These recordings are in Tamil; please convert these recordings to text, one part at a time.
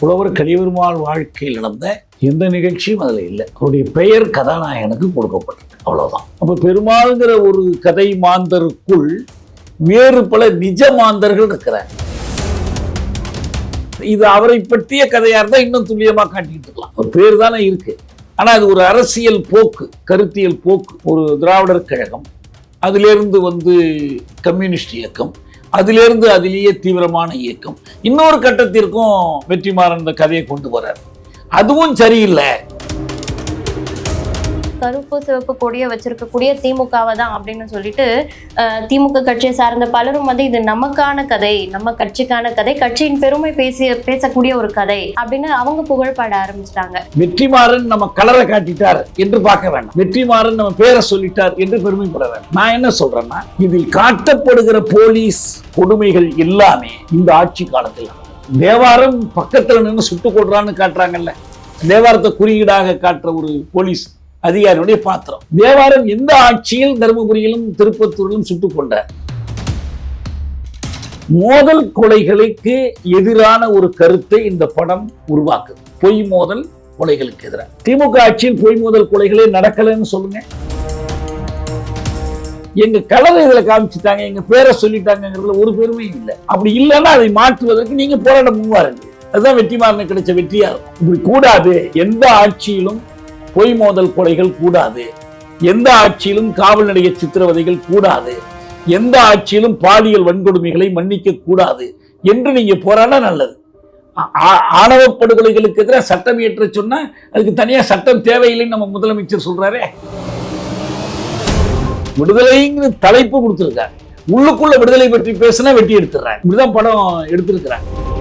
புலவர் கலிபெருமாள் வாழ்க்கையில் நடந்த எந்த நிகழ்ச்சியும் அதில் இல்லை. அவருடைய பெயர் கதாநாயகனுக்கு கொடுக்கப்பட்டது. அவ்வளவுதான். அப்போ பெருமாள்ங்கிற ஒரு கதை மாந்தருக்குள் வேறு பல நிஜ மாந்தர்கள் இருக்கிறார் இது அவரை பற்றிய கதையா இருந்தா இன்னும் துல்லியமா காட்டிட்டு இருக்கலாம். ஒரு பேர் தானே இருக்கு. ஆனா அது ஒரு அரசியல் போக்கு கருத்தியல் போக்கு. ஒரு திராவிடர் கழகம். அதிலிருந்து வந்து கம்யூனிஸ்ட் இயக்கம். அதிலிருந்து அதிலேயே தீவிரமான இயக்கம். இன்னொரு கட்டத்திற்கும் வெற்றிமாறன் இந்த கதையை கொண்டு வர்றார். அதுவும் சரியில்லை. கருப்பு சிவப்பு கொடியை வச்சிருக்கக்கூடிய திமுகவை தான் அப்படின்னு சொல்லிட்டு திமுக கட்சியை சார்ந்த பலரும் வந்து இது நமக்கான கதை நம்ம கட்சிக்கான கதை கட்சியின் பெருமை பேசி பேசக்கூடிய ஒரு கதை அப்படின்னு அவங்க புகழ்பாட ஆரம்பிச்சிட்டாங்க. வெற்றிமாறன் நம்ம கலரை காட்டிட்டார் என்று பார்க்க வேண்டாம் வெற்றிமாறன் நம்ம பேரை சொல்லிட்டார் என்று பெருமைப்பட வேண்டாம் நான் என்ன சொல்றேன்னா இதில் காட்டப்படுகிற போலீஸ் கொடுமைகள் எல்லாமே இந்த ஆட்சி காலத்தில் தேவாரம் பக்கத்தில் நின்று சுட்டு கொள்றான்னு காட்டுறாங்கல்ல. தேவாரத்தை குறியீடாக காட்டுற ஒரு போலீஸ் அதிகாரியுடைய பாத்திரம். தேவாரம் எந்த ஆட்சியில் தருமபுரியிலும் திருப்பத்தூரிலும் சுட்டுக் கொண்டார் மோதல் கொலைகளுக்கு எதிரான ஒரு கருத்தை இந்த படம் உருவாக்குது. பொய் மோதல் கொலைகளுக்கு எதிராக திமுக ஆட்சியில் பொய் மோதல் கொலைகளே நடக்கலைன்னு சொல்லுங்க. எங்க கலரை இதில் காமிச்சிட்டாங்க எங்க பேரை சொல்லிட்டாங்கிறதுல ஒரு பெருமை இல்லை. அப்படி இல்லைன்னா அதை மாற்றுவதற்கு நீங்க போராட முன்வாருங்க அதுதான் வெற்றிமாறனுக்கு கிடைச்ச வெற்றியா இருக்கும். இப்படி கூடாது. எந்த ஆட்சியிலும் பொய் மோதல் கொலைகள் கூடாது. எந்த ஆட்சியிலும் காவல் நிலைய சித்திரவதைகள் கூடாது. எந்த ஆட்சியிலும் பாலியல் வன்கொடுமைகளை மன்னிக்க கூடாது என்று நீங்க போராட நல்லது. ஆ- ஆணவ படுகொலைகளுக்கு எதிராக சட்டம் இயற்ற சொன்னா அதுக்கு தனியா சட்டம் தேவையில்லைன்னு நம்ம முதலமைச்சர் சொல்றாரே. விடுதலைங்கிற தலைப்பு கொடுத்துருக்காரு. உள்ளுக்குள்ள விடுதலை பற்றி பேசினா வெட்டி எடுத்துடுறாங்க இப்படிதான் படம் எடுத்திருக்கிறாங்க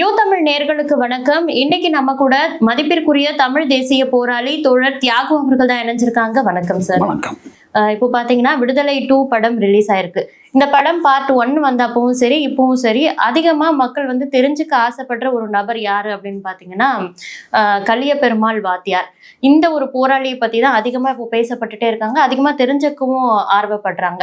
நியூ தமிழ் நேர்களுக்கு வணக்கம். இன்னைக்கு நம்ம கூட மதிப்பிற்குரிய தமிழ் தேசிய போராளி தோழர் தியாகு அவர்கள் தான் இணைஞ்சிருக்காங்க. வணக்கம் சார். வணக்கம். இப்போ பாத்தீங்கன்னா விடுதலை டூ படம் ரிலீஸ் ஆயிருக்கு. இந்த படம் பார்ட் ஒன் வந்தப்பவும் சரி இப்பவும் சரி அதிகமா மக்கள் வந்து தெரிஞ்சுக்க ஆசைப்படுற ஒரு நபர் யாரு அப்படின்னு பாத்தீங்கன்னா அஹ் கலிய பெருமாள் வாத்தியார். இந்த ஒரு போராளியை பத்தி தான் அதிகமா இப்போ பேசப்பட்டுட்டே இருக்காங்க. அதிகமா தெரிஞ்சுக்கவும் ஆர்வப்படுறாங்க.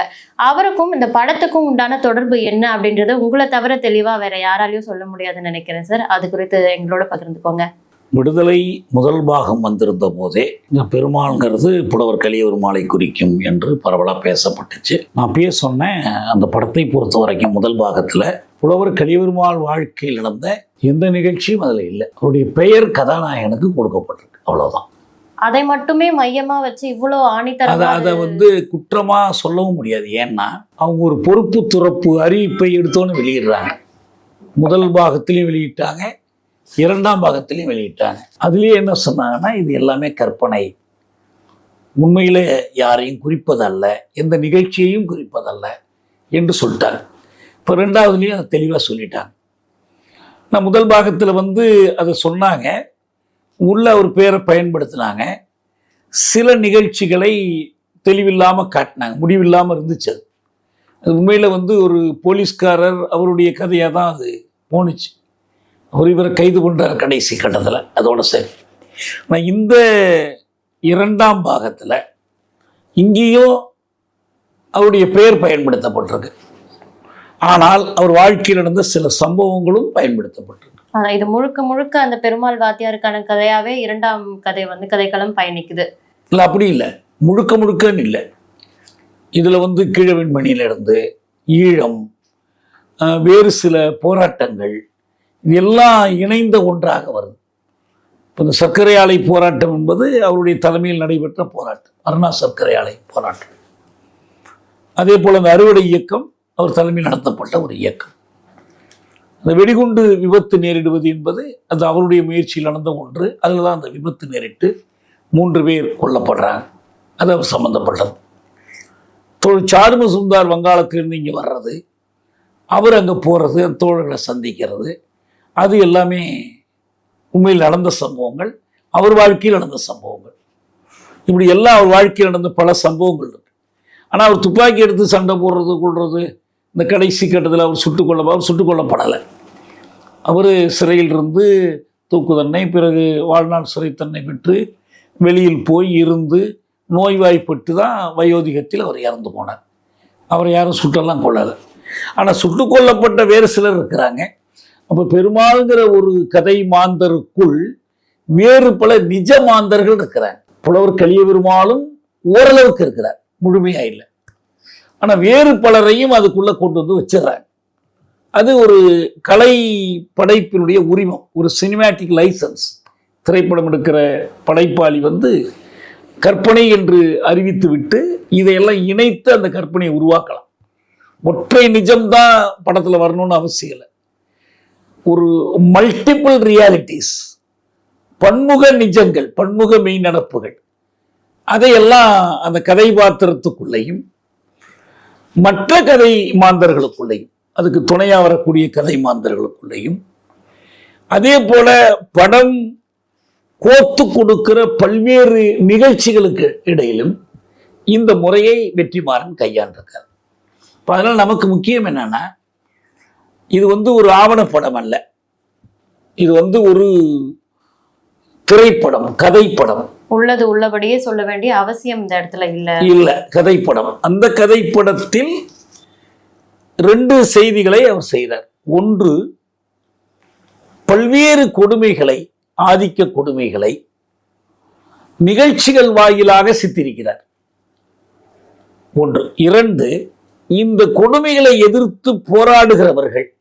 அவருக்கும் இந்த படத்துக்கும் உண்டான தொடர்பு என்ன அப்படின்றத உங்களை தவிர தெளிவா வேற யாராலையும் சொல்ல முடியாதுன்னு நினைக்கிறேன் சார் அது குறித்து எங்களோட பகிர்ந்துக்கோங்க. விடுதலை முதல் பாகம் வந்திருந்த போதே இந்த பெருமாள்ங்கிறது புலவர் கலியபெருமாளை குறிக்கும் என்று பரவலாக பேசப்பட்டுச்சு. நான் அப்பயே சொன்னேன் அந்த படத்தை பொறுத்த வரைக்கும் முதல் பாகத்தில் புலவர் கலியபெருமாள் வாழ்க்கையில் நடந்த எந்த நிகழ்ச்சியும் அதில் இல்லை. அவருடைய பெயர் கதாநாயகனுக்கு கொடுக்கப்பட்டிருக்கு. அவ்வளவுதான். அதை மட்டுமே மையமா வச்சு இவ்வளவு அதை ஆணித்தரமா அதை வந்து குற்றமாக சொல்லவும் முடியாது. ஏன்னா அவங்க ஒரு பொறுப்பு துறப்பு அறிவிப்பை எடுத்தோன்னு வெளியிடுறாங்க. முதல் பாகத்திலையும் வெளியிட்டாங்க. இரண்டாம் பாகத்திலையும் வெளியிட்டாங்க. அதுலேயே என்ன சொன்னாங்கன்னா இது எல்லாமே கற்பனை. உண்மையிலே யாரையும் குறிப்பதல்ல எந்த நிகழ்ச்சியையும் குறிப்பதல்ல என்று சொல்லிட்டாங்க. இப்போ ரெண்டாவதுலேயும் அதை தெளிவாக சொல்லிட்டாங்க. நான் முதல் பாகத்தில் வந்து அதை சொன்னாங்க. உள்ள ஒரு பேரை பயன்படுத்தினாங்க. சில நிகழ்ச்சிகளை தெளிவில்லாமல் காட்டினாங்க. முடிவில்லாமல் இருந்துச்சு அது. அது உண்மையில் வந்து ஒரு போலீஸ்காரர் அவருடைய கதையாக தான் அது போணுச்சு. அவர் இவரை கைது பண்ணுறார் கடைசி கட்டத்தில். அதோட சரி. ஆனால் இந்த இரண்டாம் பாகத்தில் இங்கேயும் அவருடைய பெயர் பயன்படுத்தப்பட்டிருக்கு. ஆனால் அவர் வாழ்க்கையில் நடந்த சில சம்பவங்களும் பயன்படுத்தப்பட்டிருக்கு. ஆனா இது முழுக்க முழுக்க அந்த பெருமாள் வாத்தியாருக்கான கதையாவே இரண்டாம் கதை வந்து கதைக்களம் பயணிக்குது. இல்லை அப்படி இல்லை. முழுக்க முழுக்கன்னு இல்லை. இதில் வந்து கீழவெண்மணியிலிருந்து ஈழம் வேறு சில போராட்டங்கள் இது எல்லாம் இணைந்த ஒன்றாக வருது. இப்போ இந்த சர்க்கரை ஆலை போராட்டம் என்பது அவருடைய தலைமையில் நடைபெற்ற போராட்டம். அருணா சர்க்கரை ஆலை போராட்டம். அதே போல் அந்த அறுவடை இயக்கம் அவர் தலைமையில் நடத்தப்பட்ட ஒரு இயக்கம். அந்த வெடிகுண்டு விபத்து நேரிடுவது என்பது அது அவருடைய முயற்சியில் நடந்த ஒன்று. அதில் தான் அந்த விபத்து நேரிட்டு மூன்று பேர் கொல்லப்படுறாங்க. அது அவர் சம்மந்தப்பட்டது தோழர் சாரும சுந்தார் வங்காளத்திலிருந்து இங்கே வர்றது. அவர் அங்கே போகிறது அந்த தோழர்களை சந்திக்கிறது. அது எல்லாமே உண்மையில் நடந்த சம்பவங்கள் அவர் வாழ்க்கையில் நடந்த சம்பவங்கள். இப்படி எல்லாம் அவர் வாழ்க்கையில் நடந்த பல சம்பவங்கள் இருக்கு. ஆனால் அவர் துப்பாக்கி எடுத்து சண்டை போடுறது கொள்வது இந்த கடைசி கட்டத்தில் அவர் சுட்டுக்கொள்ள அவர் சுட்டுக்கொள்ளப்படலை அவர் சிறையில் இருந்து தூக்கு தண்டனை பிறகு வாழ்நாள் சிறை தண்டனை பெற்று வெளியில் போய் இருந்து நோய்வாய்ப்பட்டு தான் வயோதிகத்தில் அவர் இறந்து போனார். அவரை யாரும் சுட்டெல்லாம் கொள்ளலை ஆனால் சுட்டுக்கொல்லப்பட்ட வேறு சிலர் இருக்கிறாங்க. அப்போ பெருமாள்ங்கிற ஒரு கதை மாந்தருக்குள் வேறு பல நிஜ மாந்தர்கள் இருக்கிறார். புலவர் கலிய பெருமாளும் ஓரளவுக்கு இருக்கிறார். முழுமையா இல்லை. ஆனால் வேறு பலரையும் அதுக்குள்ளே கொண்டு வந்து வச்சிடுறாங்க அது ஒரு கலை படைப்பினுடைய உரிமம். ஒரு சினிமேட்டிக் லைசன்ஸ் திரைப்படம் எடுக்கிற படைப்பாளி வந்து கற்பனை என்று அறிவித்து விட்டு இதையெல்லாம் இணைத்து அந்த கற்பனையை உருவாக்கலாம். ஒற்றை நிஜம்தான் படத்தில் வரணும்னு அவசியம் இல்லை. ஒரு மல்டிபிள் ரியாலிட்டிஸ் பன்முக நிஜங்கள் பன்முக மெய் நடப்புகள். அதையெல்லாம் அந்த கதை பாத்திரத்துக்குள்ளேயும் மற்ற கதை மாந்தர்களுக்குள்ளேயும் அதுக்கு துணையாக வரக்கூடிய கதை மாந்தர்களுக்குள்ளேயும் அதே போல படம் கோத்து கொடுக்கிற பல்வேறு நிகழ்ச்சிகளுக்கு இடையிலும் இந்த முறையை வெற்றிமாறன் கையாண்டிருக்கார். இப்போ அதனால் நமக்கு முக்கியம் என்னன்னா இது வந்து ஒரு ஆவணப்படம் அல்ல. இது வந்து ஒரு திரைப்படம் கதைப்படம். உள்ளது உள்ளபடியே சொல்ல வேண்டிய அவசியம் இந்த இடத்துல இல்ல. இல்ல கதைப்படம். அந்த கதைப்படத்தில் ரெண்டு செய்திகளை அவர் செய்தார். ஒன்று பல்வேறு கொடுமைகளை ஆதிக்க கொடுமைகளை நிகழ்ச்சிகள் வாயிலாக சித்தரிக்கிறார். ஒன்று இரண்டு இந்த கொடுமைகளை எதிர்த்து போராடுகிறவர்கள்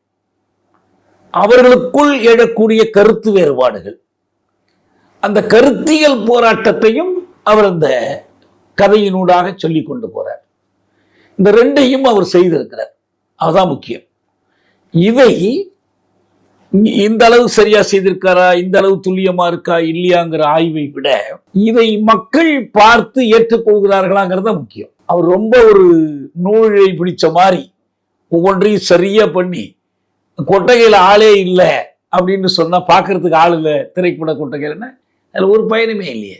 அவர்களுக்குள் எழக்கூடிய கருத்து வேறுபாடுகள். அந்த கருத்தியல் போராட்டத்தையும் அவர் அந்த கதையினூடாக சொல்லி கொண்டு போறார். இந்த ரெண்டையும் அவர் செய்திருக்கிறார். அதுதான் முக்கியம். இதை இந்த அளவு சரியா செய்திருக்காரா இந்த அளவு துல்லியமா இருக்கா இல்லையாங்கிற ஆய்வை விட இதை மக்கள் பார்த்து ஏற்றுக்கொள்கிறார்களாங்கிறது தான் முக்கியம். அவர் ரொம்ப ஒரு நூலை பிடிச்ச மாதிரி ஒவ்வொன்றையும் சரியா பண்ணி கொட்டகையில் ஆளே இல்லை அப்படின்னு சொன்னால் பார்க்கறதுக்கு ஆள் இல்லை திரைப்பட கொட்டகையில்னா அதில் ஒரு பயனுமே இல்லையே.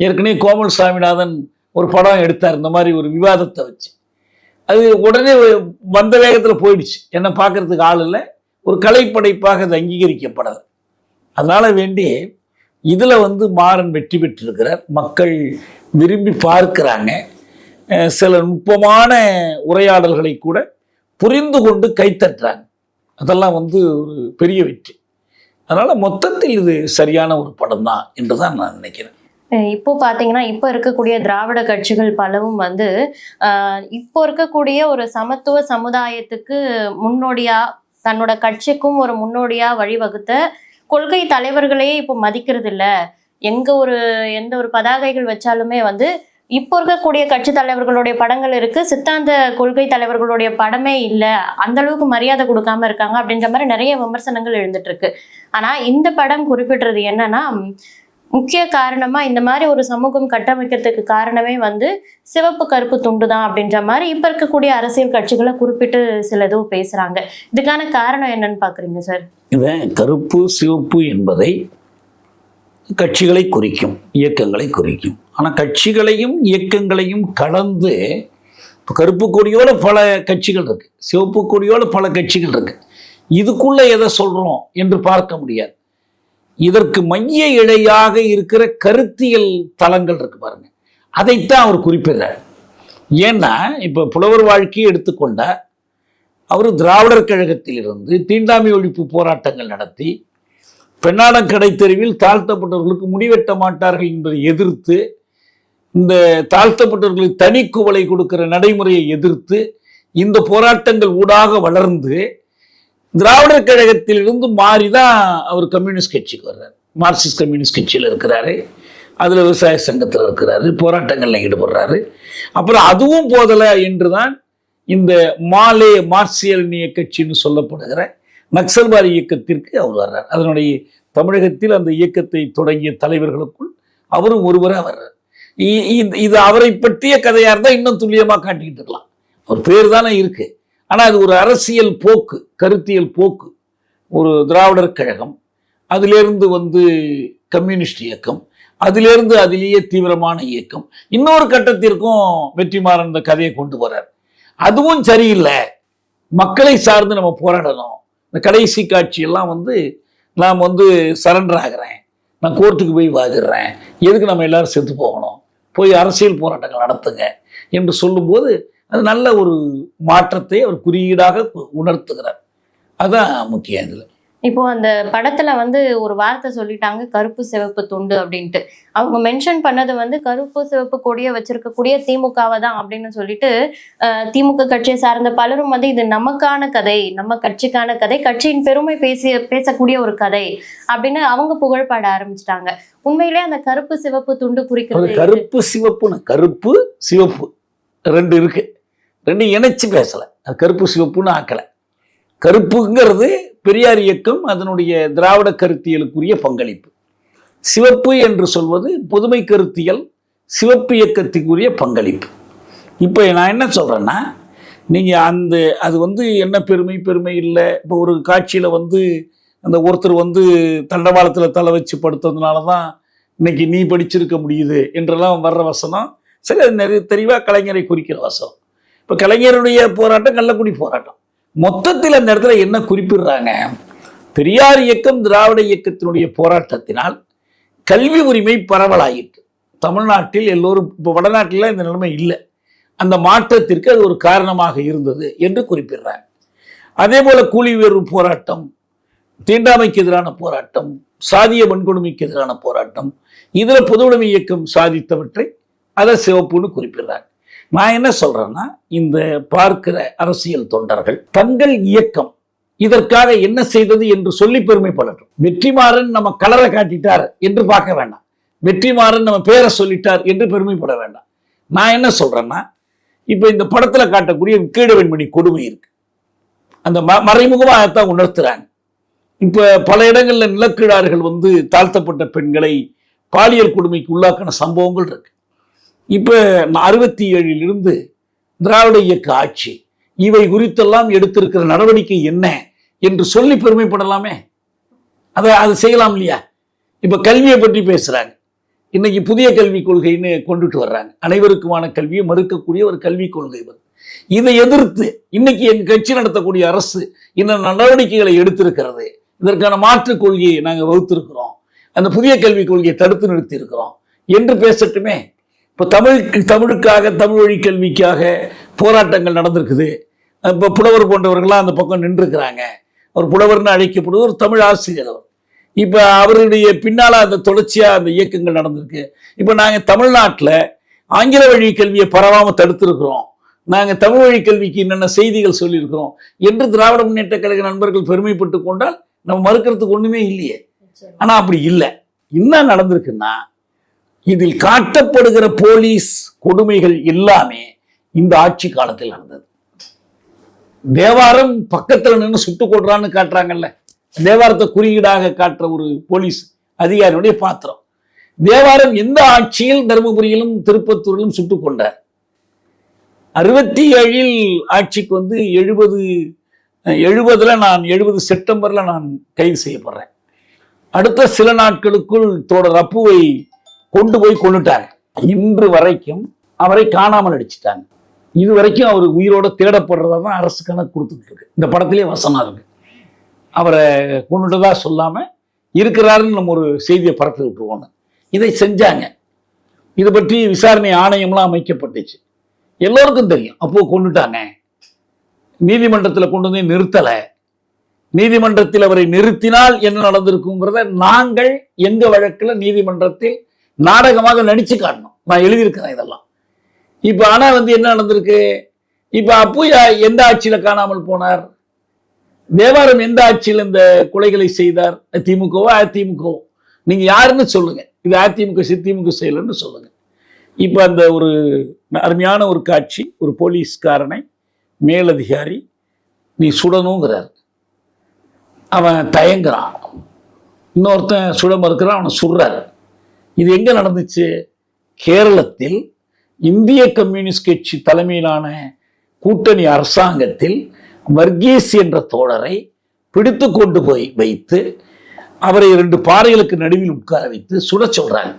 ஏற்கனவே கோமல் சாமிநாதன் ஒரு படம் எடுத்தார் இந்த மாதிரி ஒரு விவாதத்தை வச்சு. அது உடனே வந்த வேகத்தில் போயிடுச்சு. என்ன பார்க்கறதுக்கு ஆள் இல்லை ஒரு கலைப்படைப்பாக அது அங்கீகரிக்கப்படாது அதனால் வேண்டி இதில் வந்து மாறன் வெற்றி பெற்றிருக்கிறார். மக்கள் விரும்பி பார்க்குறாங்க. சில நுட்பமான உரையாடல்களை கூட புரிந்து கொண்டு கைத்தட்டுறாங்க. அதெல்லாம் வந்து ஒரு பெரிய வெற்றி. அதனால் மொத்தத்தில் இது சரியான ஒரு படம் தான் என்று தான் நான் நினைக்கிறேன். இப்போ பார்த்தீங்கன்னா இப்போ இருக்கக்கூடிய திராவிட கட்சிகள் பலவும் வந்து இப்போ இருக்கக்கூடிய ஒரு சமத்துவ சமுதாயத்துக்கு முன்னோடியா தன்னோட கட்சிக்கும் ஒரு முன்னோடியா வழிவகுத்த கொள்கை தலைவர்களையே இப்போ மதிக்கிறது இல்லை எங்க ஒரு எந்த ஒரு பதாகைகள் வச்சாலுமே வந்து இப்போ இருக்கக்கூடிய கட்சி தலைவர்களுடைய படங்கள் இருக்கு. சித்தாந்த கொள்கை தலைவர்களுடைய படமே இல்லை. அந்த அளவுக்கு மரியாதை கொடுக்காம இருக்காங்க அப்படின்ற மாதிரி நிறைய விமர்சனங்கள் எழுந்துட்டு இருக்கு. ஆனா இந்த படம் குறிப்பிடுறது என்னன்னா முக்கிய காரணமா இந்த மாதிரி ஒரு சமூகம் கட்டமைக்கிறதுக்கு காரணமே வந்து சிவப்பு கருப்பு துண்டு தான் அப்படின்ற மாதிரி இப்ப இருக்கக்கூடிய அரசியல் கட்சிகளை குறிப்பிட்டு சில இதுவும் பேசுறாங்க. இதுக்கான காரணம் என்னன்னு பாக்குறீங்க சார்? இவன் கருப்பு சிவப்பு என்பதை கட்சிகளை குறிக்கும் இயக்கங்களை குறிக்கும். ஆனால் கட்சிகளையும் இயக்கங்களையும் கலந்து இப்போ கருப்பு கொடியோட பல கட்சிகள் இருக்கு சிவப்பு கொடியோட பல கட்சிகள் இருக்கு. இதுக்குள்ளே எதை சொல்கிறோம் என்று பார்க்க முடியாது. இதற்கு மைய இழையாக இருக்கிற கருத்தியல் தளங்கள் இருக்கு பாருங்க. அதைத்தான் அவர் குறிப்பிடுறார். ஏன்னா இப்போ புலவர் வாழ்க்கையை எடுத்துக்கொண்ட அவர் திராவிடர் கழகத்திலிருந்து தீண்டாமை ஒழிப்பு போராட்டங்கள் நடத்தி பெண்ணாடங்கடை தெருவில் தாழ்த்தப்பட்டவர்களுக்கு முடிவெட்ட மாட்டார்கள் என்பதை எதிர்த்து இந்த தாழ்த்தப்பட்டவர்களுக்கு தனி குவலை கொடுக்கிற நடைமுறையை எதிர்த்து இந்த போராட்டங்கள் ஊடாக வளர்ந்து திராவிடர் கழகத்திலிருந்து மாறி தான் அவர் கம்யூனிஸ்ட் கட்சிக்கு வர்றார். மார்க்சிஸ்ட் கம்யூனிஸ்ட் கட்சியில் இருக்கிறாரு. அதில் விவசாய சங்கத்தில் இருக்கிறாரு. போராட்டங்களில் ஈடுபடுறாரு. அப்புறம் அதுவும் போதலை என்று தான் இந்த மாலே மார்க்சியலினிய கட்சின்னு சொல்லப்படுகிற நக்சல்வாதி இயக்கத்திற்கு அவர் வர்றார். அதனுடைய தமிழகத்தில் அந்த இயக்கத்தை தொடங்கிய தலைவர்களுக்குள் அவரும் ஒருவராக வர்றார். இது அவரை பற்றிய கதையாக இருந்தால் இன்னும் துல்லியமாக காட்டிக்கிட்டு இருக்கலாம். அவர் பேர் தானே இருக்கு. ஆனால் அது ஒரு அரசியல் போக்கு கருத்தியல் போக்கு. ஒரு திராவிடர் கழகம். அதிலிருந்து வந்து கம்யூனிஸ்ட் இயக்கம். அதிலேருந்து அதிலேயே தீவிரமான இயக்கம். இன்னொரு கட்டத்திற்கும் வெற்றிமாறன் இந்த கதையை கொண்டு வர்றார். அதுவும் சரியில்லை. மக்களை சார்ந்து நம்ம போராடணும். இந்த கடைசி காட்சியெல்லாம் வந்து நான் வந்து சரண்டர் ஆகிறேன். நான் கோர்ட்டுக்கு போய் வாதிடுறேன். எதுக்கு நம்ம எல்லாரும் செத்து போகணும்? போய் அரசியல் போராட்டங்கள் நடத்துங்க என்று சொல்லும்போது அது நல்ல ஒரு மாற்றத்தை அவர் குறியீடாக உணர்த்துகிறார். அதுதான் முக்கியம் இதில். இப்போ அந்த படத்துல வந்து ஒரு வார்த்தை சொல்லிட்டாங்க கருப்பு சிவப்பு துண்டு அப்படின்ட்டு. அவங்க மென்ஷன் பண்ணது வந்து கருப்பு சிவப்பு கொடியை வச்சிருக்கக்கூடிய திமுகவை தான் அப்படின்னு சொல்லிட்டு திமுக கட்சியை சார்ந்த பலரும் வந்து இது நமக்கான கதை நம்ம கட்சிக்கான கதை கட்சியின் பெருமை பேசிய பேசக்கூடிய ஒரு கதை அப்படின்னு அவங்க புகழ்பாட ஆரம்பிச்சிட்டாங்க. உண்மையிலே அந்த கருப்பு சிவப்பு துண்டு குறிக்கிறது கருப்பு சிவப்புன்னு கருப்பு சிவப்பு. ரெண்டு இருக்கு. ரெண்டு இணைச்சு பேசல. கருப்பு சிவப்புன்னு ஆக்கல. கருப்புங்கிறது பெரியார் இயக்கம் அதனுடைய திராவிட கருத்தியலுக்குரிய பங்களிப்பு. சிவப்பு என்று சொல்வது புதுமை கருத்தியல் சிவப்பு இயக்கத்துக்குரிய பங்களிப்பு. இப்போ நான் என்ன சொல்கிறேன்னா நீங்கள் அந்த அது வந்து என்ன பெருமை பெருமை இல்லை. இப்போ ஒரு காட்சியில் வந்து அந்த ஒருத்தர் வந்து தண்டவாளத்தில் தலை வச்சு படுத்ததுனால தான் இன்னைக்கு நீ படிச்சிருக்க முடியுது என்றெல்லாம் வர்ற வசனம். சரி அது நிறைய தெளிவாக கலைஞரை குறிக்கிற வசனம். இப்போ கலைஞருடைய போராட்டம் கள்ளக்குடி போராட்டம். மொத்தத்தில் அந்த இடத்துல என்ன குறிப்பிடுறாங்க? பெரியார் இயக்கம் திராவிட இயக்கத்தினுடைய போராட்டத்தினால் கல்வி உரிமை பரவலாயிற்று. தமிழ்நாட்டில் எல்லோரும் இப்போ வடநாட்டில் இந்த நிலைமை இல்லை. அந்த மாற்றத்திற்கு அது ஒரு காரணமாக இருந்தது என்று குறிப்பிடுறாங்க. அதே போல கூலி உயர்வு போராட்டம் தீண்டாமைக்கு எதிரான போராட்டம் சாதிய வன்கொடுமைக்கு எதிரான போராட்டம் இதில் பொதுவுடைமை இயக்கம் சாதித்தவற்றை அதை சிவப்புன்னு குறிப்பிடுறாங்க. நான் என்ன சொல்றேன்னா இந்த பார்க்கிற அரசியல் தொண்டர்கள் தங்கள் இயக்கம் இதற்காக என்ன செய்தது என்று சொல்லி பெருமைப்படட்டும் வெற்றிமாறன் நம்ம கலரை காட்டிட்டார் என்று பார்க்க வேண்டாம். வெற்றிமாறன் நம்ம பேரை சொல்லிட்டார் என்று பெருமைப்பட வேண்டாம். நான் என்ன சொல்றேன்னா இப்ப இந்த படத்துல காட்டக்கூடிய கீழவெண்மணி கொடுமை இருக்கு. அந்த ம மறைமுகமாகத்தான் உணர்த்துறாங்க. இப்ப பல இடங்கள்ல நிலக்கீழார்கள் வந்து தாழ்த்தப்பட்ட பெண்களை பாலியல் கொடுமைக்கு உள்ளாக்கின சம்பவங்கள் இருக்கு. இப்போ அறுபத்தி ஏழிலிருந்து திராவிட இயக்க ஆட்சி இவை குறித்தெல்லாம் எடுத்திருக்கிற நடவடிக்கை என்ன என்று சொல்லி பெருமைப்படலாமே? அதை அது செய்யலாம் இல்லையா? இப்போ கல்வியை பற்றி பேசுகிறாங்க இன்னைக்கு புதிய கல்விக் கொள்கைன்னு கொண்டுட்டு வர்றாங்க. அனைவருக்குமான கல்வியை மறுக்கக்கூடிய ஒரு கல்விக் கொள்கை வருது இதை எதிர்த்து இன்னைக்கு என் கட்சி நடத்தக்கூடிய அரசு இந்த நடவடிக்கைகளை எடுத்திருக்கிறது? இதற்கான மாற்றுக் கொள்கையை நாங்கள் வகுத்திருக்கிறோம். அந்த புதிய கல்விக் கொள்கையை தடுத்து நிறுத்தி இருக்கிறோம் என்று பேசட்டுமே? இப்போ தமிழ் தமிழுக்காக தமிழ் வழி கல்விக்காக போராட்டங்கள் நடந்திருக்குது. இப்போ புலவர் போன்றவர்கள்லாம் அந்த பக்கம் நின்றுக்கிறாங்க அவர் புலவர்னு அழைக்கப்படுவது ஒரு தமிழ் ஆசிரியர் அவர். இப்போ அவருடைய பின்னால் அந்த தொடர்ச்சியாக அந்த இயக்கங்கள் நடந்திருக்கு. இப்போ நாங்கள் தமிழ்நாட்டில் ஆங்கில வழி கல்வியை பரவாமல் தடுத்திருக்கிறோம். நாங்கள் தமிழ் வழி கல்விக்கு என்னென்ன செய்திகள் சொல்லியிருக்கிறோம் என்று திராவிட முன்னேற்ற கழக நண்பர்கள் பெருமைப்பட்டு கொண்டால் நம்ம மறுக்கிறதுக்கு ஒன்றுமே இல்லையே. ஆனால் அப்படி இல்லை. என்ன நடந்திருக்குன்னா இதில் காட்டப்படுகிற போலீஸ் கொடுமைகள் எல்லாமே இந்த ஆட்சி காலத்தில் நடந்தது. தேவாரம் பக்கத்தில் நின்று சுட்டு கொடுறான்னு காட்டுறாங்கல்ல. தேவாரத்தை குறியீடாக காட்டுற ஒரு போலீஸ் அதிகாரியுடைய பாத்திரம். தேவாரம் எந்த ஆட்சியில் தருமபுரியிலும் திருப்பத்தூரிலும் சுட்டுக் கொண்டார்? அறுபத்தி ஏழில் ஆட்சிக்கு வந்து எழுபது எழுபதுல நான் எழுபது செப்டம்பர்ல நான் கைது செய்யப்படுறேன். அடுத்த சில நாட்களுக்குள் தோடர் அப்புவை கொண்டு போய் கொண்டுட்டாங்க. இன்று வரைக்கும் அவரை காணாமல் அடிச்சிட்டாங்க. இது வரைக்கும் அவர் உயிரோட தேடப்படுறதா தான் அரசு கணக்கு கொடுத்துட்டு இருக்கு. இந்த படத்திலே வசனம் இருக்கு. அவரை கொண்டுட்டதா சொல்லாம இருக்கிறாருன்னு நம்ம ஒரு செய்தியை பரப்பி விட்டுருவோம். இதை செஞ்சாங்க. இதை பற்றி விசாரணை ஆணையம்லாம் அமைக்கப்பட்டுச்சு. எல்லோருக்கும் தெரியும். அப்போ கொண்டுட்டாங்க. நீதிமன்றத்தில் கொண்டு வந்து நிறுத்தலை. நீதிமன்றத்தில் அவரை நிறுத்தினால் என்ன நடந்திருக்குங்கிறத நாங்கள் எங்க வழக்கில் நீதிமன்றத்தில் நாடகமாக நடிச்சு காட்டணும். நான் எழுதியிருக்கிறேன் இதெல்லாம். இப்போ ஆனால் வந்து என்ன நடந்திருக்கு? இப்போ அப்பூயா எந்த ஆட்சியில் காணாமல் போனார்? தேவாரம் எந்த ஆட்சியில் இந்த கொலைகளை செய்தார்? திமுகவோ அதிமுகவோ? நீங்கள் யாருன்னு சொல்லுங்க. இது அதிமுக சித்திமுக செயலன்னு சொல்லுங்க. இப்போ அந்த ஒரு அருமையான ஒரு காட்சி ஒரு போலீஸ்காரனை மேலதிகாரி நீ சுடணுங்கிறார். அவன் தயங்குறான். இன்னொருத்தன் சுட மறுக்கிறான் அவனை சுடுறாரு. இது எங்கே நடந்துச்சு? கேரளத்தில் இந்திய கம்யூனிஸ்ட் கட்சி தலைமையிலான கூட்டணி அரசாங்கத்தில் வர்கீஸ் என்ற தோழரை பிடித்து கொண்டு போய் வைத்து அவரை இரண்டு பாறைகளுக்கு நடுவில் உட்கார வைத்து சுட சொல்றாங்க.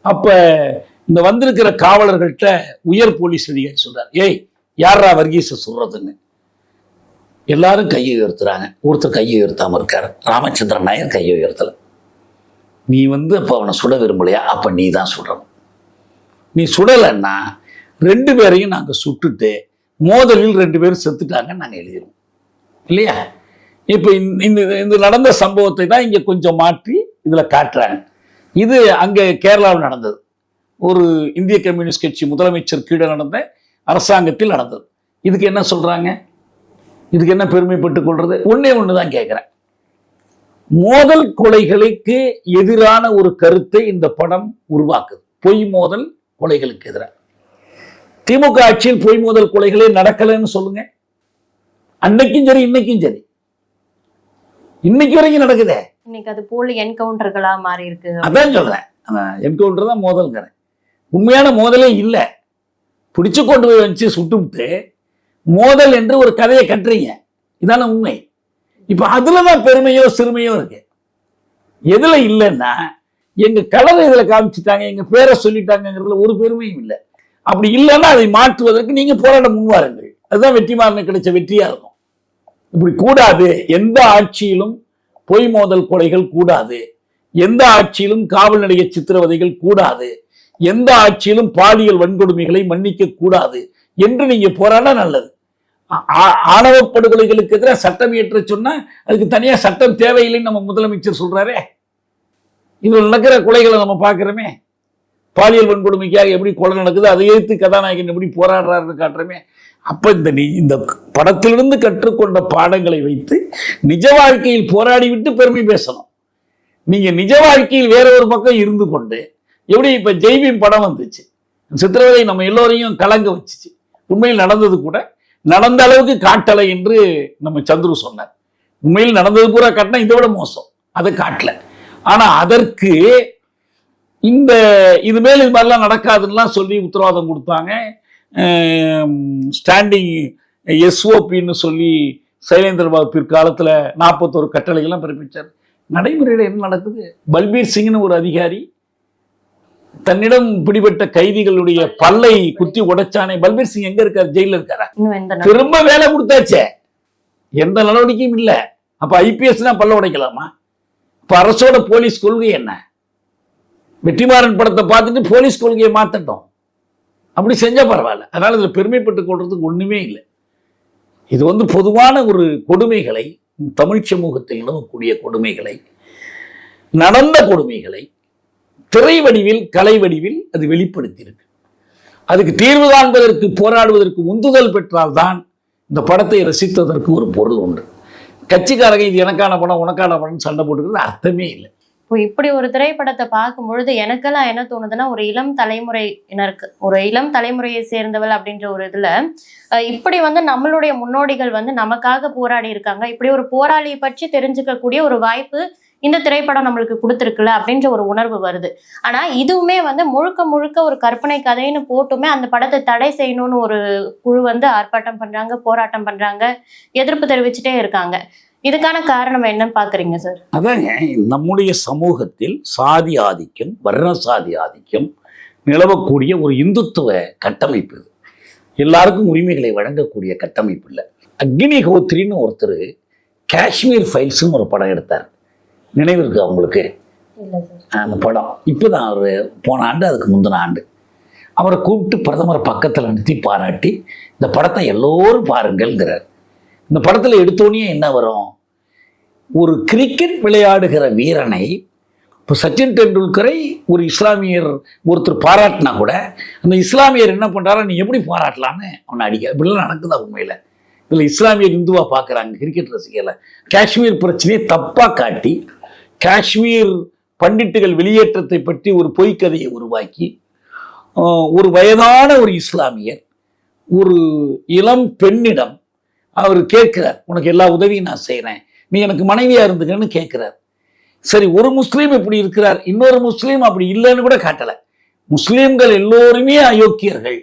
அப்ப இந்த வந்திருக்கிற காவலர்கள்ட்ட உயர் போலீஸ் அதிகாரி சொல்றார் ஏய் யாரா வர்கீஸை சொல்றதுன்னு? எல்லாரும் கையை உயர்த்துறாங்க. ஒருத்தர் கையை உயர்த்தாம இருக்காரு. ராமச்சந்திரன் நாயர் கையை உயர்த்தல. நீ வந்து அப்போ அவனை சுட விரும்பலையா? அப்போ நீ தான் சுடணும். நீ சுடலைன்னா ரெண்டு பேரையும் நாங்கள் சுட்டுட்டு மோதலில் ரெண்டு பேரும் செத்துட்டாங்கன்னு நாங்கள் எழுதிடுவோம் இல்லையா? இப்போ இந்த இந்த நடந்த சம்பவத்தை தான் இங்கே கொஞ்சம் மாற்றி இதில் காட்டுறாங்க. இது அங்கே கேரளாவில் நடந்தது. ஒரு இந்திய கம்யூனிஸ்ட் கட்சி முதலமைச்சர் கீழே நடந்த அரசாங்கத்தில் நடந்தது. இதுக்கு என்ன சொல்கிறாங்க இதுக்கு என்ன பெருமைப்பட்டு கொள்வது ஒன்றே ஒன்று தான் கேட்குறேன் மோதல் கொலைகளுக்கு எதிரான ஒரு கருத்தை இந்த படம் உருவாக்குது. பொய் மோதல் கொலைகளுக்கு எதிராக. திமுக ஆட்சியில் பொய் மோதல் கொலைகளே நடக்கலைன்னு சொல்லுங்க. அன்னைக்கும் சரி இன்னைக்கும் சரி. இன்னைக்கு வரைக்கும் நடக்குதே. இன்னைக்கு அது போல என்கவுண்டர்களா மாறி இருக்கு அதான் சொல்றேன். என்கவுண்டர் தான் மோதல்ங்கிறேன் உண்மையான மோதலே இல்லை. பிடிச்சு கொண்டு போய் வச்சு சுட்டுவிட்டு மோதல் என்று ஒரு கதையை கட்டுறீங்க. இதான உண்மை. இப்போ அதுல தான் பெருமையோ சிறுமையோ இருக்கு. எதில் இல்லைன்னா எங்கள் கலரை இதில் காமிச்சிட்டாங்க எங்கள் பேரை சொல்லிட்டாங்கிறதுல ஒரு பெருமையும் இல்லை. அப்படி இல்லைன்னா அதை மாற்றுவதற்கு நீங்கள் போராட முன்வாருங்கள் அதுதான் வெற்றிமாறனுக்கு கிடைச்ச வெற்றியாக இருக்கும். இப்படி கூடாது. எந்த ஆட்சியிலும் பொய் மோதல் கொலைகள் கூடாது. எந்த ஆட்சியிலும் காவல் நிலைய சித்திரவதைகள் கூடாது. எந்த ஆட்சியிலும் பாலியல் வன்கொடுமைகளை மன்னிக்க கூடாது. என்று நீங்க போராட நல்லது. ஆணவ படுகொலைகளுக்கு எதிராக சட்டம் இயற்ற சொன்னால் அதுக்கு தனியாக சட்டம் தேவையில்லைன்னு நம்ம முதலமைச்சர் சொல்கிறாரே இதில் நடக்கிற கொலைகளை நம்ம பார்க்குறோமே. பாலியல் வன்கொடுமைக்காக எப்படி கொலை நடக்குது அதை எதிர்த்து கதாநாயகன் எப்படி போராடுறாருன்னு காட்டுறமே. அப்போ இந்த நீ இந்த படத்திலிருந்து கற்றுக்கொண்ட பாடங்களை வைத்து நிஜ வாழ்க்கையில் போராடி விட்டு பெருமை பேசணும். நீங்கள் நிஜ வாழ்க்கையில் வேற ஒரு பக்கம் இருந்து கொண்டு எப்படி இப்போ ஜெய்பீம் படம் வந்துச்சு. சித்திரவதை நம்ம எல்லோரையும் கலங்க வச்சுச்சு. உண்மையில் நடந்தது கூட நடந்த அளவுக்கு காட்டலை என்று நம்ம சந்துரு சொன்னார். உண்மையில் நடந்தது பூரா காட்டினா இதை விட மோசம். அதை காட்டல. ஆனா அதற்கு இந்த இது மேல் இது மாதிரிலாம் நடக்காதுன்னெலாம் சொல்லி உத்தரவாதம் கொடுத்தாங்க. ஸ்டாண்டிங் எஸ்ஓபின்னு சொல்லி சைலேந்திரபாபு பிற்காலத்தில் நாற்பத்தோரு கட்டளைகள்லாம் பிறப்பித்தார் நடைமுறையில் என்ன நடக்குது? பல்பீர் சிங்னு ஒரு அதிகாரி தன்னிடம் பிடிபட்ட கைதிகளுடைய பல்லை குத்தி உடைச்சானே? பல்பீர் சிங் எங்க இருக்காரு? ஜெயில இருக்காரா? திரும்ப வேலை கொடுத்தாச்சே. எந்த நடவடிக்கையும் இல்ல. அப்ப ஐபிஎஸ்னா பல்ல உடைக்கலாமா? இப்ப அரசோட போலீஸ் கொள்கை என்ன? வெற்றிமாறன் படத்தை பார்த்துட்டு போலீஸ் கொள்கையை மாத்தட்டும். அப்படி செஞ்சா பரவாயில்ல. அதனால இதுல பெருமைப்பட்டுக் கொள்றதுக்கு ஒண்ணுமே இல்லை. இது வந்து பொதுவான ஒரு கொடுமைகளை தமிழ் சமூகத்தில் நிலவக்கூடிய கொடுமைகளை நடந்த கொடுமைகளை திரை வடிவில் கலை வடிவில் அது வெளிப்படுத்தியிருக்கு. அதுக்கு தீர்வு காண்பதற்கு போராடுவதற்கு உந்துதல் பெற்றால்தான் இந்த படத்தை ரசித்ததற்கு ஒரு பொருள் உண்டு. கட்சிக்காரங்க இது எனக்கான படம் உனக்கான படம் சண்டை போட்டுக்கிறது அர்த்தமே இல்லை. இப்போ இப்படி ஒரு திரைப்படத்தை பார்க்கும் பொழுது எனக்கெல்லாம் என்ன தோணுதுன்னா ஒரு இளம் தலைமுறையினருக்கு ஒரு இளம் தலைமுறையை சேர்ந்தவள் அப்படின்ற ஒரு இதுல இப்படி வந்து நம்மளுடைய முன்னோடிகள் வந்து நமக்காக போராடி இருக்காங்க இப்படி ஒரு போராளியை பற்றி தெரிஞ்சுக்கக்கூடிய ஒரு வாய்ப்பு இந்த திரைப்படம் நம்மளுக்கு கொடுத்துருக்குல அப்படின்ற ஒரு உணர்வு வருது. ஆனா இதுவுமே வந்து முழுக்க முழுக்க ஒரு கற்பனை கதைன்னு போட்டுமே அந்த படத்தை தடை செய்யணும்னு ஒரு குழு வந்து ஆர்ப்பாட்டம் பண்றாங்க போராட்டம் பண்றாங்க எதிர்ப்பு தெரிவிச்சுட்டே இருக்காங்க. இதுக்கான காரணம் என்னன்னு பாக்குறீங்க சார்? அதாங்க நம்முடைய சமூகத்தில் சாதி ஆதிக்கம் வர்ண சாதி ஆதிக்கம் நிலவக்கூடிய ஒரு இந்துத்துவ கட்டமைப்பு எல்லாருக்கும் உரிமைகளை வழங்கக்கூடிய கட்டமைப்பு இல்லை. அக்னி ஹோத்ரின்னு ஒருத்தர் காஷ்மீர் ஃபைல்ஸுன்னு ஒரு படம் எடுத்தார். நினைவு இருக்கு அவங்களுக்கு. இல்ல அந்த படம். இப்போதான் அவர் போன ஆண்டு அதுக்கு முந்தின ஆண்டு. அவரை கூப்பிட்டு பிரதமர் பக்கத்தில் நிறுத்தி பாராட்டி இந்த படத்தை எல்லோரும் பாருங்கள்ங்கிறார். இந்த படத்தில் எடுத்தோடனே என்ன வரும்? ஒரு கிரிக்கெட் விளையாடுகிற வீரனை இப்போ சச்சின் டெண்டுல்கரை ஒரு இஸ்லாமியர் ஒருத்தர் பாராட்டினா கூட அந்த இஸ்லாமியர் என்ன பண்ணுறாரோ நீ எப்படி பாராட்டலான்னு அவனை அடிக்க இப்படிலாம் நடக்குதா உண்மையில்? இதில் இஸ்லாமியர் இந்துவாக பார்க்குறாங்க கிரிக்கெட் ரசிகர்களை காஷ்மீர் பிரச்சனையை தப்பாக காட்டி காஷ்மீர் பண்டிட்டுகள் வெளியேற்றத்தை பற்றி ஒரு பொய்க்கதையை உருவாக்கி ஒரு வயதான ஒரு இஸ்லாமியர் ஒரு இளம் பெண்ணிடம் அவர் கேட்கிறார் உனக்கு எல்லா உதவியும் நான் செய்கிறேன் நீ எனக்கு மனைவியாக இருந்துக்கன்னு கேட்குறார். சரி ஒரு முஸ்லீம் இப்படி இருக்கிறார் இன்னொரு முஸ்லீம் அப்படி இல்லைன்னு கூட காட்டலை. முஸ்லீம்கள் எல்லோருமே அயோக்கியர்கள்.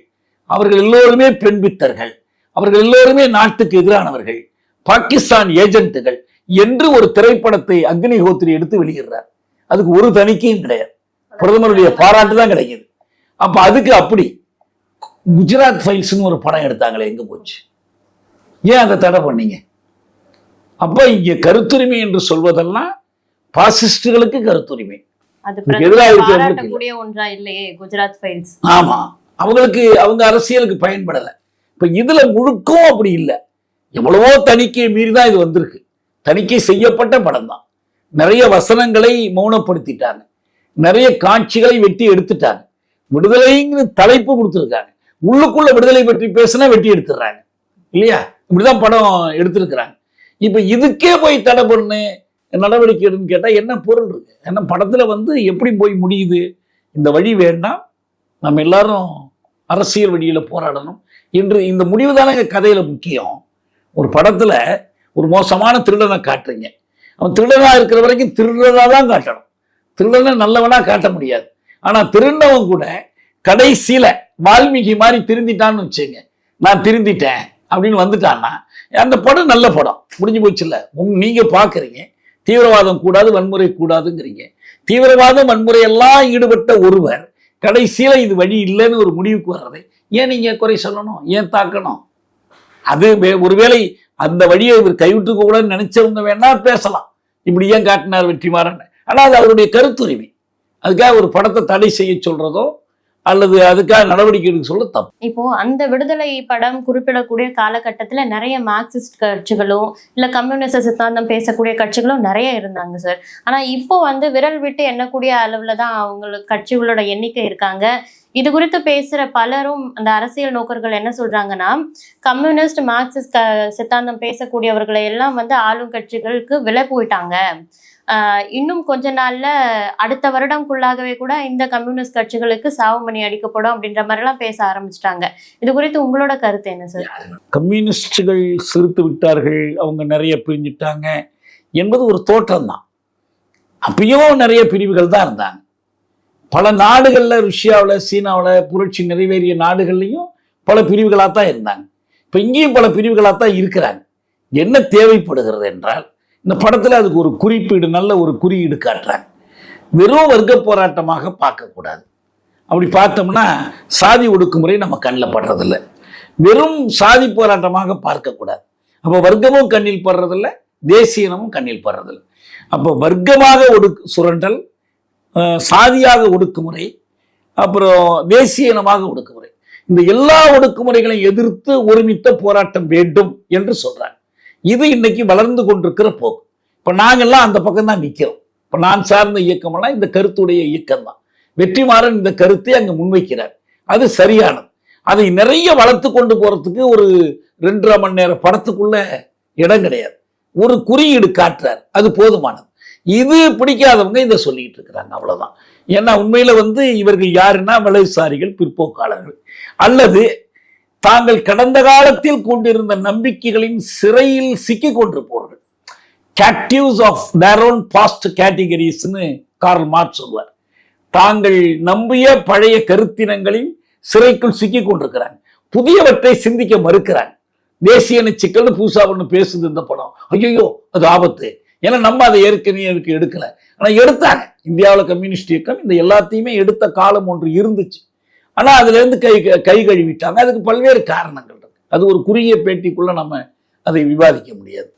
அவர்கள் எல்லோருமே பெண்பித்தர்கள் அவர்கள் எல்லோருமே நாட்டுக்கு எதிரானவர்கள். பாகிஸ்தான் ஏஜென்ட்டுகள். என்று ஒரு திரைப்படத்தை அக்னிஹோத்ரி எடுத்து வெளியிடுறார். அதுக்கு ஒரு தணிக்கையும் கிடையாது. பிரதமருடைய பாராட்டு தான் கிடைக்குது. அப்ப அதுக்கு அப்படி குஜராத் ஃபைல்ஸ்னு ஒரு படம் எடுத்தாங்களே எங்க போச்சு? ஏன் அதை தடை பண்ணீங்க? அப்ப இங்க கருத்துரிமை என்று சொல்வதெல்லாம் பாசிஸ்டுகளுக்கு கருத்துரிமை. ஆமா. அவங்களுக்கு அவங்க அரசியலுக்கு பயன்படல. இப்ப இதுல முழுக்கும் அப்படி இல்லை. எவ்வளவோ தணிக்கையை மீறி தான் இது வந்திருக்கு. தணிக்கை செய்யப்பட்ட படம் தான் நிறைய வசனங்களை மௌனப்படுத்திட்டாங்க. நிறைய காட்சிகளை வெட்டி எடுத்துட்டாங்க. விடுதலைங்கிற தலைப்பு கொடுத்துருக்காங்க. உள்ளுக்குள்ள விடுதலை பற்றி பேசினா வெட்டி எடுத்துடுறாங்க. இல்லையா? இப்படிதான் படம் எடுத்திருக்கிறாங்க. இப்ப இதுக்கே போய் தடை பண்ணு நடவடிக்கை எடுன்னு கேட்டால் என்ன பொருள் இருக்கு? ஏன்னா படத்துல வந்து எப்படி போய் முடியுது? இந்த வழி வேண்டாம். நம்ம எல்லாரும் அரசியல் வழியில போராடணும். என்று இந்த முடிவு தானே கதையில முக்கியம். ஒரு படத்துல ஒரு மோசமான திருடனை காட்டுறீங்க. அவன் திருடனாக இருக்கிற வரைக்கும் திருடனாக தான் காட்டணும். திருடனை நல்லவனாக காட்ட முடியாது. ஆனால் திருந்தவன் கூட கடைசியில வால்மீகி மாதிரி திருந்திட்டான்னு வச்சுங்க. நான் திருந்திட்டேன் அப்படின்னு வந்துட்டான்னா அந்த படம் நல்ல படம். முடிஞ்சு போச்சுல்ல. உங்க நீங்க பார்க்குறீங்க தீவிரவாதம் கூடாது வன்முறை கூடாதுங்கிறீங்க. தீவிரவாதம் வன்முறை எல்லாம் ஈடுபட்ட ஒருவர் கடைசியில இது வழி இல்லைன்னு ஒரு முடிவுக்கு வர்றது ஏன் நீங்க குறை சொல்லணும்? ஏன் தாக்கணும்? அது வே- ஒருவேளை அந்த வழியை இவர் கைவிட்டுக்க கூட நினைச்சவங்க வேணா பேசலாம். இப்படி ஏன் காட்டினார் வெற்றிமாறன்? ஆனால் அது அவருடைய கருத்துரிமை. அதுக்காக ஒரு படத்தை தடை செய்ய சொல்றதோ அல்லது அதுக்காக நடவடிக்கை எடுக்க சொல்ல தப்பு. இப்போ அந்த விடுதலை படம் குறிப்பிடக்கூடிய காலகட்டத்துல நிறைய மார்க்சிஸ்ட் கட்சிகளும் இல்ல கம்யூனிஸ்ட் சித்தாந்தம் பேசக்கூடிய கட்சிகளும் நிறைய இருந்தாங்க சார். ஆனா இப்போ வந்து விரல் விட்டு எண்ணக்கூடிய அளவில் தான் அவங்களுக்கு கட்சிகளோட எண்ணிக்கை இருக்காங்க. இது குறித்து பேசுற பலரும் அந்த அரசியல் நோக்கர்கள் என்ன சொல்றாங்கன்னா கம்யூனிஸ்ட் மார்க்சிஸ்ட் க- சித்தாந்தம் பேசக்கூடியவர்களை எல்லாம் வந்து ஆளும் கட்சிகளுக்கு விலை போயிட்டாங்க. இன்னும் கொஞ்ச நாள்ல அடுத்த வருடம்குள்ளாகவே கூட இந்த கம்யூனிஸ்ட் கட்சிகளுக்கு சாவுமணி அடிக்கப்படும் அப்படின்ற மாதிரி எல்லாம் பேச ஆரம்பிச்சிட்டாங்க. இது குறித்து உங்களோட கருத்து என்ன சார் கம்யூனிஸ்டுகள் சிரித்து விட்டார்கள் அவங்க நிறைய பிரிஞ்சிட்டாங்க என்பது ஒரு தோற்றம் தான் அப்பயும் நிறைய பிரிவுகள் தான் இருந்தாங்க. பல நாடுகளில் ருஷ்யாவில் சீனாவில் புரட்சி நிறைவேறிய நாடுகள்லையும் பல பிரிவுகளாக தான் இருந்தாங்க. இப்போ இங்கேயும் பல பிரிவுகளாக தான் இருக்கிறாங்க. என்ன தேவைப்படுகிறது என்றால் இந்த படத்தில் அதுக்கு ஒரு குறிப்பீடு நல்ல ஒரு குறியீடு காட்டுறாங்க. வெறும் வர்க்க போராட்டமாக பார்க்கக்கூடாது. அப்படி பார்த்தோம்னா சாதி ஒடுக்குமுறை நம்ம கண்ணில் படுறதில்ல. வெறும் சாதி போராட்டமாக பார்க்கக்கூடாது. அப்போ வர்க்கமும் கண்ணில் படுறதில்ல தேசியனமும் கண்ணில் படுறதில்ல. அப்போ வர்க்கமாக ஒடுக்கு சுரண்டல் சாதியாக ஒடுக்குமுறை அப்புறம் தேசிய இனமாக ஒடுக்குமுறை. இந்த எல்லா ஒடுக்குமுறைகளையும் எதிர்த்து ஒருமித்த போராட்டம் வேண்டும் என்று சொல்றாங்க. இது இன்னைக்கு வளர்ந்து கொண்டிருக்கிற போக்கு. இப்போ நாங்கெல்லாம் அந்த பக்கம் தான் நிற்கிறோம் இப்போ நான் சார்ந்த இயக்கமெல்லாம் இந்த கருத்துடைய இயக்கம் தான். வெற்றிமாறன் இந்த கருத்தை அங்கே முன்வைக்கிறார். அது சரியானது. அதை நிறைய வளர்த்து கொண்டு போகிறதுக்கு ஒரு ரெண்டரை மணி நேரம் படத்துக்குள்ள இடம் கிடையாது. ஒரு குறியீடு காட்டுறார். அது போதுமானது. இது பிடிக்காதவங்க இதை சொல்லிட்டு இருக்கிறாங்க. அவ்வளோதான் ஏன்னா உண்மையில் வந்து இவர்கள் யாருன்னா வலதுசாரிகள் பிற்போக்காளர்கள். அல்லது தாங்கள் கடந்த காலத்தில் கொண்டிருந்த நம்பிக்கைகளின் சிறையில் சிக்கிக் கொண்டிருப்பவர்கள். Captives of their own past கேட்டகரிஸ்னு Karl Marx சொல்வார். தாங்கள் நம்பிய பழைய கருத்தினங்களின் சிறைக்குள் சிக்கிக் கொண்டிருக்கிறாங்க. புதியவற்றை சிந்திக்க மறுக்கிறாங்க. தேசிய சிக்கல்னு புதுசா ஒன்று பேசுது இந்த படம். ஐயோ அது ஆபத்து. ஏன்னா நம்ம அதை ஏற்கனவே எடுக்க எடுக்கல. ஆனா எடுத்தாங்க. இந்தியாவில் கம்யூனிஸ்ட் இயக்கம் இந்த எல்லாத்தையுமே எடுத்த காலம் ஒன்று இருந்துச்சு. ஆனா அதுல இருந்து கை கை கழுவிட்டாங்க. அதுக்கு பல்வேறு காரணங்கள் இருக்கு. அது ஒரு குறுகிய பேட்டிக்குள்ள நம்ம அதை விவாதிக்க முடியாது.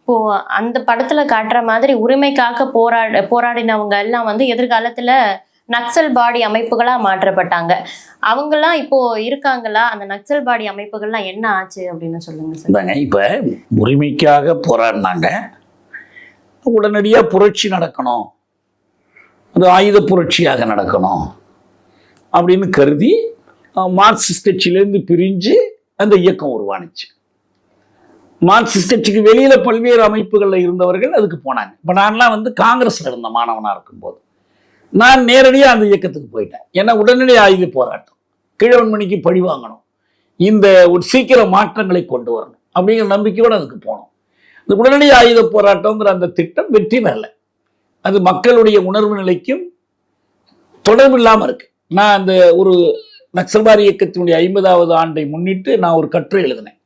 இப்போ அந்த படத்துல காட்டுற மாதிரி உரிமைக்காக போராட போராடினவங்க எல்லாம் வந்து எதிர்காலத்துல நக்சல் பாடி அமைப்புகளா மாற்றப்பட்டாங்க. அவங்கெல்லாம் இப்போ இருக்காங்களா? அந்த நக்சல் பாடி அமைப்புகள்லாம் என்ன ஆச்சு அப்படின்னு சொல்லுங்க சார். இப்ப உரிமைக்காக போராடினாங்க. உடனடியா புரட்சி நடக்கணும். அது ஆயுத புரட்சியாக நடக்கணும். அப்படின்னு கருதி மார்க்சிஸ்ட் கட்சியிலேருந்து பிரிஞ்சு அந்த இயக்கம் உருவானுச்சு. மார்க்சிஸ்ட் கட்சிக்கு வெளியில் பல்வேறு அமைப்புகளில் இருந்தவர்கள் அதுக்கு போனாங்க. இப்போ நான்லாம் வந்து காங்கிரஸில் இருந்த மாணவனாக இருக்கும்போது நான் நேரடியாக அந்த இயக்கத்துக்கு போயிட்டேன். ஏன்னா உடனடி ஆயுத போராட்டம். கிழவன்மணிக்கு பழி வாங்கணும். இந்த ஒரு சீக்கிர மாற்றங்களை கொண்டு வரணும். அப்படிங்கிற நம்பிக்கையோடு அதுக்கு போனோம். இந்த உடனடி ஆயுத போராட்டங்கிற அந்த திட்டம் வெற்றி பெறலை. அது மக்களுடைய உணர்வு நிலைக்கும் தொடர்பு இல்லாமல் இருக்கு. நான் அந்த ஒரு நக்சல்வாரி இயக்கத்தினுடைய ஐம்பதாவது ஆண்டை முன்னிட்டு நான் ஒரு கற்று எழுதினேன்.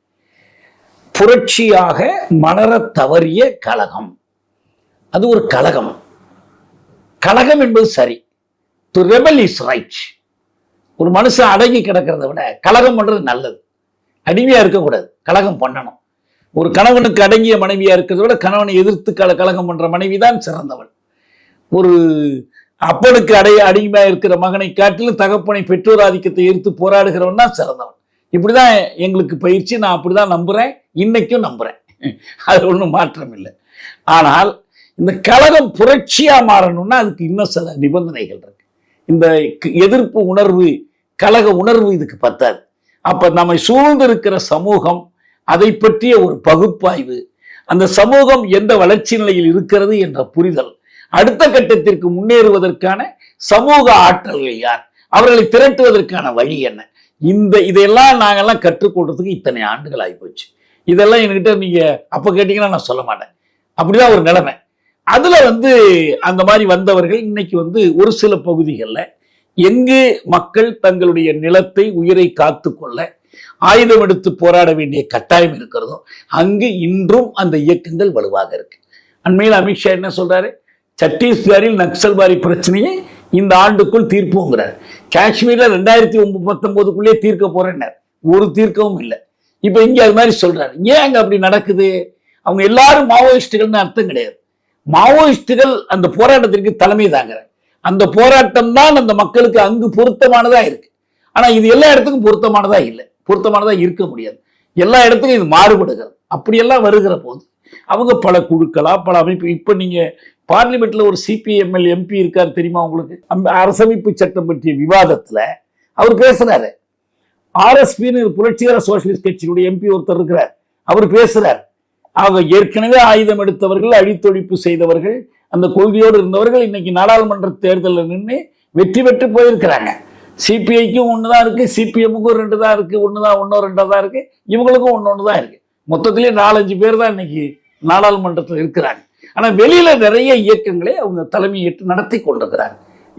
புரட்சியாக மலர தவறிய கழகம் அது ஒரு கழகம் கழகம் என்பது சரி. டு ரெபல் இஸ் ரைட் ஒரு மனுஷன் அடங்கி கிடக்கிறத விட கலகம் பண்ணுறது நல்லது. அடிமையாக இருக்கக்கூடாது. கழகம் பண்ணணும். ஒரு கணவனுக்கு அடங்கிய மனைவியாக இருக்கிறத விட கணவனை எதிர்த்து கல பண்ணுற பண்ற மனைவி தான் சிறந்தவள். ஒரு அப்பனுக்கு அடைய அடிமையா இருக்கிற மகனை காட்டிலும் தகப்பனை பெற்றோர் ஆதிக்கத்தை எதிர்த்து போராடுகிறவன் தான் சிறந்தவன். இப்படிதான் எங்களுக்கு பயிற்சி நான் அப்படிதான் நம்புறேன் இன்னைக்கும் நம்புறேன். அது ஒன்றும் மாற்றம் இல்லை ஆனால் இந்த கழகம் புரட்சியா மாறணும்னா அதுக்கு இன்னும் சில நிபந்தனைகள் இருக்கு. இந்த எதிர்ப்பு உணர்வு கழக உணர்வு இதுக்கு பத்தாது. அப்ப நம்மை சூழ்ந்திருக்கிற சமூகம் அதை பற்றிய ஒரு பகுப்பாய்வு அந்த சமூகம் எந்த வளர்ச்சி நிலையில் இருக்கிறது என்ற புரிதல் அடுத்த கட்டத்திற்கு முன்னேறுவதற்கான சமூக ஆற்றல்கள் யார்? அவர்களை திரட்டுவதற்கான வழி என்ன? இந்த இதையெல்லாம் நாங்கெல்லாம் கற்றுக்கொள்றதுக்கு இத்தனை ஆண்டுகள் ஆகிப்போச்சு. இதெல்லாம் என்கிட்ட நீங்கள் அப்போ கேட்டீங்கன்னா நான் சொல்ல மாட்டேன். அப்படிதான் ஒரு நிலைமை. அதில் வந்து அந்த மாதிரி வந்தவர்கள் இன்னைக்கு வந்து ஒரு சில பகுதிகளில் எங்கு மக்கள் தங்களுடைய நிலத்தை உயிரை காத்து கொள்ள ஆயுதம் எடுத்து போராட வேண்டிய கட்டாயம் இருக்கிறதோ அங்கு இன்றும் அந்த இயக்கங்கள் வலுவாக இருக்கு. அண்மையில் அமித்ஷா என்ன சொல்றாரு? சத்தீஸ்கரில் நக்சல்வாரி பிரச்சனையை இந்த ஆண்டுக்குள் தீர்ப்போங்கிறார். காஷ்மீரில் ரெண்டாயிரத்தி ஒன்பது பத்தொன்பதுக்குள்ளே தீர்க்க போகிறேன்னார் ஒரு தீர்க்கவும் இல்லை. இப்போ இங்கே அது மாதிரி சொல்றாரு. ஏன் அங்கே அப்படி நடக்குது? அவங்க எல்லாரும் மாவோயிஸ்டுகள்னு அர்த்தம் கிடையாது. மாவோயிஸ்டுகள் அந்த போராட்டத்திற்கு தலைமை தாங்கிறார் அந்த போராட்டம் தான் அந்த மக்களுக்கு அங்கு பொருத்தமானதா இருக்கு. ஆனால் இது எல்லா இடத்துக்கும் பொருத்தமானதா இல்லை. பொருத்தமானதா இருக்க முடியாது. எல்லா இடத்துக்கும் இது மாறுபடுகிறது. அப்படியெல்லாம் வருகிற போது அவங்க பல குழுக்களா பல அமைப்பு இப்போ நீங்கள் பார்லிமெண்ட்ல ஒரு சிபிஎம்எல் எம்பி இருக்கார் தெரியுமா உங்களுக்கு? அந்த அரசமைப்பு சட்டம் பற்றிய விவாதத்துல அவர் பேசுறாரு. ஆர்எஸ்பின்னு புரட்சிகர சோசியலிஸ்ட் கட்சியினுடைய எம்பி ஒருத்தர் இருக்கிறார். அவர் பேசுறார். அவங்க ஏற்கனவே ஆயுதம் எடுத்தவர்கள் அழித்தொழிப்பு செய்தவர்கள் அந்த கொள்கையோடு இருந்தவர்கள் இன்னைக்கு நாடாளுமன்ற தேர்தலில் நின்று வெற்றி பெற்று போயிருக்கிறாங்க. சிபிஐக்கும் ஒன்று தான் இருக்குது சிபிஎம்முக்கும் ரெண்டு தான் இருக்குது ஒன்று தான் ஒன்றோ ரெண்டோ தான் இருக்குது இவங்களுக்கும் ஒன்று ஒன்று தான் இருக்குது மொத்தத்திலே நாலஞ்சு பேர் தான் இன்னைக்கு நாடாளுமன்றத்தில் இருக்கிறாங்க. ஆனால் வெளியில நிறைய இயக்கங்களை அவங்க தலைமையேற்று நடத்தி கொண்டிருக்கிறாங்க.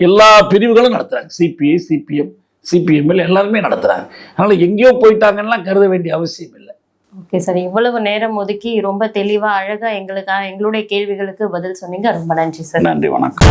எல்லா பிரிவுகளும் நடத்துறாங்க. சிபிஐ சிபிஎம் சிபிஎம்எல் எல்லாருமே நடத்துறாங்க. அதனால எங்கேயோ போயிட்டாங்கன்னா கருத வேண்டிய அவசியம் இல்லை. Okay sir. இவ்வளவு நேரம் ஒதுக்கி ரொம்ப தெளிவா அழகா எங்களுக்காக எங்களுடைய கேள்விகளுக்கு பதில் சொன்னீங்க. ரொம்ப நன்றி சார். நன்றி வணக்கம்.